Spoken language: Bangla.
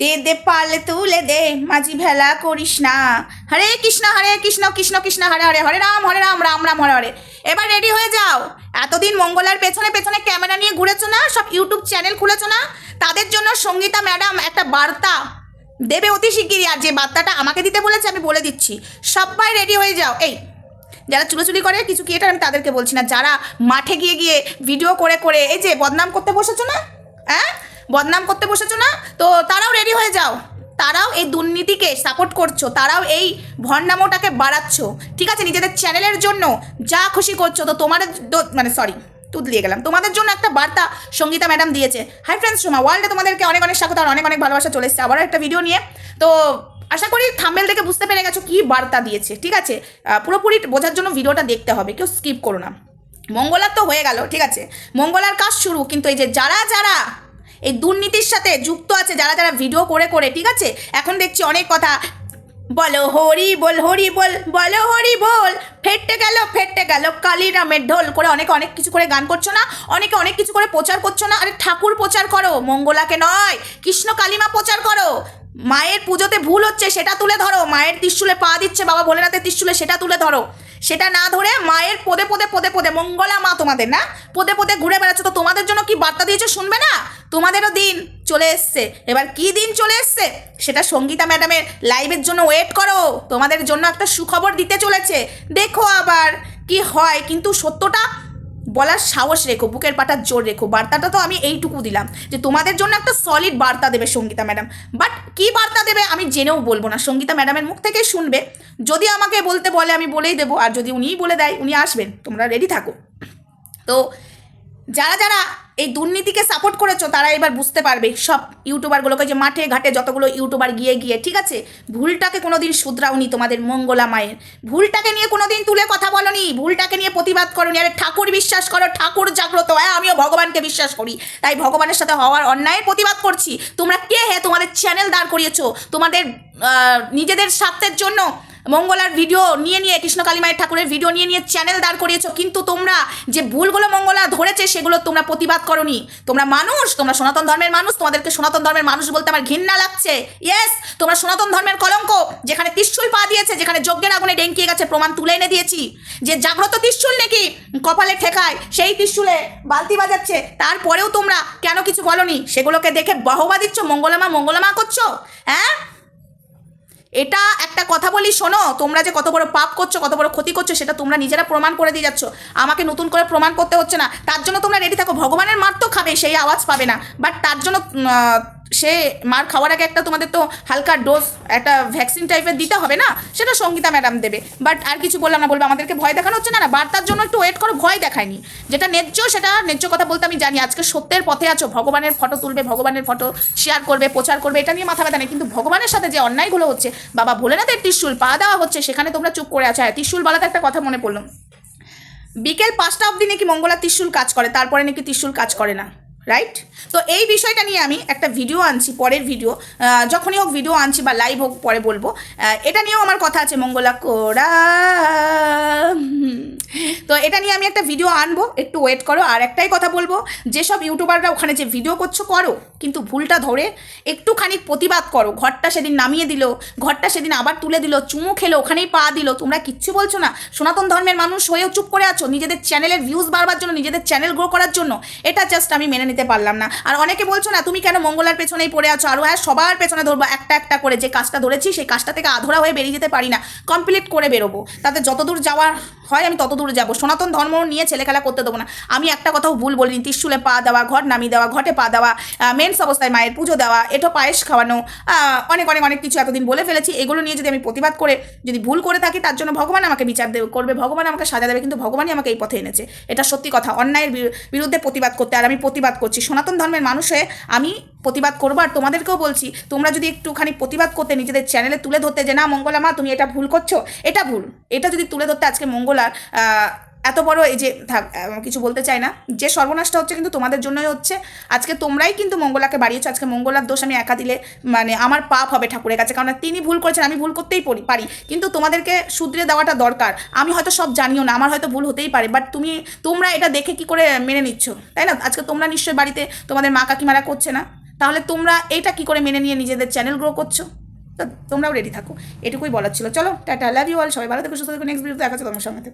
দে দে, পালে তুলে দে, মাঝি ভেলা করিস না। হরে কৃষ্ণ হরে কৃষ্ণ কৃষ্ণ কৃষ্ণ, হরে হরে হরে রাম হরে রাম রাম রাম, হরে হরে। এবার রেডি হয়ে যাও। এতদিন মঙ্গলার পেছনে পেছনে ক্যামেরা নিয়ে ঘুরেছো না? সব ইউটিউব চ্যানেল খুলেছো না? তাদের জন্য সঙ্গীতা ম্যাডাম একটা বার্তা দেবে অতি শিগগিরই। আর যে বার্তাটা আমাকে দিতে বলেছে, আমি বলে দিচ্ছি। সবাই রেডি হয়ে যাও। এই, যারা চুলোচুলি করে, কিছু কি এটা আমি তাদেরকে বলছি না। যারা মাঠে গিয়ে গিয়ে ভিডিও করে করে, এই যে বদনাম করতে বসেছো না? হ্যাঁ? বদনাম করতে বসেছো না? তো তারাও রেডি হয়ে যাও। তারাও এই দুর্নীতিকে সাপোর্ট করছ। তারাও এই ভণ্ডামোটাকে বাড়াচ্ছ। ঠিক আছে? নিজেদের চ্যানেলের জন্য যা খুশি করছ। তো তোমার মানে সরি তুদলিয়ে গেলাম। তোমাদের জন্য একটা বার্তা সঙ্গীতা ম্যাডাম দিয়েছে। হাই ফ্রেন্ডস সোমা ওয়ার্ল্ডে তোমাদেরকে অনেক অনেক স্বাগত আর অনেক অনেক ভালোবাসা চলে এসেছে। আবারও একটা ভিডিও নিয়ে। তো আশা করি থাম্বেল থেকে বুঝতে পেরে গেছো কী বার্তা দিয়েছে। ঠিক আছে? পুরোপুরি বোঝার জন্য ভিডিওটা দেখতে হবে। কেউ স্কিপ করো না। মঙ্গলার তো হয়ে গেল। ঠিক আছে? মঙ্গলার কাজ শুরু। কিন্তু এই যে যারা যারা এই দুর্নীতির সাথে যুক্ত আছে যারা যারা ভিডিও করে করে, ঠিক আছে? এখন দেখছি অনেক কথা। বলো হরি বল হরি বল, বলো হরি বল। ফেটে গেল ফেটে গেল। কালিরামের ঢোল করে অনেকে অনেক কিছু করে গান করছ না? অনেকে অনেক কিছু করে প্রচার করছ না? আরে ঠাকুর প্রচার করো, মঙ্গলাকে নয়, কৃষ্ণ কালিমা প্রচার করো। মায়ের পুজোতে ভুল হচ্ছে, সেটা তুলে ধরো। মায়ের ত্রিশুলে পা দিচ্ছে, বাবা ভোলেনাথের ত্রিশুলে সেটা তুলে ধরো। সেটা না ধরে মায়ের পদে পদে পদে পদে, মঙ্গলা মা তোমাদের, না? পদে পদে ঘুরে বেড়াচ্ছ তো তোমাদের জন্য কি বার্তা দিয়েছ শুনবে না তোমাদেরও দিন চলে এসছে। এবার কি দিন চলে এসছে? সেটা সঙ্গীতা ম্যাডামের লাইভের জন্য ওয়েট করো। তোমাদের জন্য একটা সুখবর দিতে চলেছে। দেখো আবার কি হয়, কিন্তু সত্যটা বলার সাহস রেখো, বুকের পাটার জোর রেখো। বার্তাটা তো আমি এইটুকু দিলাম, যে তোমাদের জন্য একটা সলিড বার্তা দেবে সঙ্গীতা ম্যাডাম। বাট কি বার্তা দেবে আমি জেনেও বলব না। সঙ্গীতা ম্যাডামের মুখ থেকে শুনবে। যদি আমাকে বলতে বলে, আমি বলেই দেবো। আর যদি উনিই বলে দেয়, উনি আসবেন। তোমরা রেডি থাকো। তো যারা যারা এই দুর্নীতিকে সাপোর্ট করেছ, তারা এবার বুঝতে পারবে। সব ইউটিউবারগুলোকে যে মাঠে ঘাটে যতগুলো ইউটিউবার গিয়ে গিয়ে, ঠিক আছে? ভুলটাকে কোনো কোনোদিন শুধরাওনি তোমাদের মঙ্গলা মায়ের। ভুলটাকে নিয়ে কোনোদিন তুলে কথা বলনি, ভুলটাকে নিয়ে প্রতিবাদ করনি। আরে ঠাকুর বিশ্বাস করো, ঠাকুর জাগ্রত। হ্যাঁ আমিও ভগবানকে বিশ্বাস করি। তাই ভগবানের সাথে হওয়ার অন্যায়ের প্রতিবাদ করছি। তোমরা কে হে তোমাদের চ্যানেল দাঁড় করিয়েছো? তোমাদের নিজেদের স্বার্থের জন্য মঙ্গলার ভিডিও নিয়ে নিয়ে কৃষ্ণকালী মায়ের ঠাকুরের ভিডিও নিয়ে নিয়ে চ্যানেল দাঁড় করিয়েছো। কিন্তু তোমরা যে ভুলগুলো মঙ্গলা ধরেছে, সেগুলো তোমরা প্রতিবাদ করনি। তোমরা মানুষ, তোমরা সনাতন ধর্মের মানুষ, তোমাদেরকে সনাতন ধর্মের মানুষ বলতে আমার ঘৃণা লাগছে। ইয়েস তোমরা সনাতন ধর্মের কলঙ্ক, যেখানে ত্রিশুল পা দিয়েছে, যেখানে যজ্ঞের আগুনে ডেঙ্কিয়ে গেছে, প্রমাণ তুলে এনে দিয়েছি। যে জাগ্রত ত্রিশুল নাকি কপালে ঠেকায়, সেই ত্রিশুলে বালতি বাজাচ্ছে, তারপরেও তোমরা কেন কিছু বলনি? সেগুলোকে দেখে বাহবা দিচ্ছ, মঙ্গলামা মঙ্গলামা করছ? হ্যাঁ? এটা একটা কথা বলি, শোনো, তোমরা যে কত বড় পাপ করছ, কত বড় ক্ষতি করছ, সেটা তোমরা নিজেরা প্রমাণ করে দিয়ে যাচ্ছ। আমাকে নতুন করে প্রমাণ করতে হচ্ছে না। তার জন্য তোমরা রেডি থাকো। ভগবানের মার তো খাবে, সেই আওয়াজ পাবে না। বাট তার জন্য সে মার খাওয়ার আগে একটা তোমাদের তো হালকা ডোজ একটা ভ্যাকসিন টাইপের দিতে হবে না? সেটা সঙ্গীতা ম্যাডাম দেবে। বাট আর কিছু বললাম না, বলবে আমাদেরকে ভয় দেখানো হচ্ছে না না, বার্তার জন্য একটু ওয়েট করো, ভয় দেখায়নি। যেটা ন্যায্য, সেটা ন্যায্য কথা বলতে আমি জানি। আজকে সত্যের পথে আছো, ভগবানের ফটো তুলবে, ভগবানের ফটো শেয়ার করবে, প্রচার করবে, এটা নিয়ে মাথা ব্যথা নেই। কিন্তু ভগবানের সাথে যে অন্যায়গুলো হচ্ছে, বাবা ভোলেনাথের ত্রিশুল পা দেওয়া হচ্ছে, সেখানে তোমরা চুপ করে আছো। হ্যাঁ ত্রিশুল বলাতে একটা কথা মনে পড়ল। বিকেল পাঁচটা অবধি নাকি মঙ্গলা ত্রিশুল কাজ করে, তারপরে নাকি ত্রিশুল কাজ করে না। রাইট তো এই বিষয়টা নিয়ে আমি একটা ভিডিও আনছি, পরের ভিডিও যখনই হোক ভিডিও আনছি বা লাইভ হোক, পরে বলব। এটা নিয়েও আমার কথা আছে, মঙ্গলা কোরা তো এটা নিয়ে আমি একটা ভিডিও আনব, একটু ওয়েট করো, আর একটাই কথা বলব, যেসব ইউটিউবাররা ওখানে যে ভিডিও করছ, করো, কিন্তু ভুলটা ধরে একটুখানি প্রতিবাদ করো। ঘরটা সেদিন নামিয়ে দিল, ঘরটা সেদিন আবার তুলে দিল, চুমু খেলো, ওখানেই পা দিল, তোমরা কিচ্ছু বলছো না। সনাতন ধর্মের মানুষ হয়েও চুপ করে আছো, নিজেদের চ্যানেলের ভিউজ বাড়বার জন্য, নিজেদের চ্যানেল গ্রো করার জন্য। এটা জাস্ট আমি মেনে নিতে পারলাম না। আর অনেকে বলছো না, তুমি কেন মঙ্গলার পেছনেই পড়ে আছো? আরও হ্যাঁ সবার পেছনে ধরবো, একটা একটা করে। যে কাজটা ধরেছি, সেই কাজটা থেকে আধরা হয়ে বেরিয়ে যেতে পারি না। কমপ্লিট করে বেরোবো। তাতে যতদূর যাওয়ার হয়, আমি তত দূরে যাব। সনাতন ধর্ম নিয়ে ছেলে খেলা করতে দেবো না। আমি একটা কথাও ভুল বলিনি। ত্রিশুলে পা দেওয়া, ঘর নামিয়ে দেওয়া, ঘটে পা দেওয়া মেন্স অবস্থায় মায়ের পুজো দেওয়া এটো পায়েস খাওয়ানো অনেক অনেক অনেক কিছু এতদিন বলে ফেলেছি। এগুলো নিয়ে যদি আমি প্রতিবাদ করে, যদি ভুল করে থাকি, তার জন্য ভগবান আমাকে বিচার দেবে, করবে, ভগবান আমাকে সাজা দেবে, কিন্তু ভগবানই আমাকে এই পথে এনেছে। এটা সত্যি কথা। অন্যায়ের বিরু- বিরুদ্ধে প্রতিবাদ করতে, আর আমি প্রতিবাদ করছি। সনাতন ধর্মের মানুষ হয়ে আমি প্রতিবাদ করব আর তোমাদেরকেও বলছি, তোমরা যদি একটুখানি প্রতিবাদ করতে নিজেদের চ্যানেলে তুলে ধরতে যে, না মঙ্গলা মা, তুমি এটা ভুল করছ। এটা ভুল। এটা যদি তুলে ধরতে আজকে মঙ্গলার এত বড় এই যে, থাক কিছু বলতে চাই না। যে সর্বনাশটা হচ্ছে কিন্তু তোমাদের জন্যই হচ্ছে, আজকে তোমরাই কিন্তু মঙ্গলাকে বাড়িয়েছো, আজকে মঙ্গলার দোষ আমি একা দিলে মানে আমার পাপ হবে ঠাকুরের কাছে, কারণ তিনি ভুল করেছেন, আমি ভুল করতেই পারি পারি। কিন্তু তোমাদেরকে শুধরে দেওয়াটা দরকার। আমি হয়তো সব জানিও না, আমার হয়তো ভুল হতেই পারে বাট তুমি, তোমরা এটা দেখে কি করে মেনে নিচ্ছ? তাই না? আজকে তোমরা নিশ্চয়ই বাড়িতে তোমাদের মা কাকিমারা করছে না, তাহলে তোমরা এইটা কি করে মেনে নিয়ে নিজেদের চ্যানেল গ্রো করছ? তো তোমরাও রেডি থাকো, এটুকুই বলার ছিল। চলো, টাটা লাভ ইউ অল সবাই ভালো থেকো, সুস্থ থেকো নেক্সট ভিডিওতে দেখা তোমার সঙ্গে।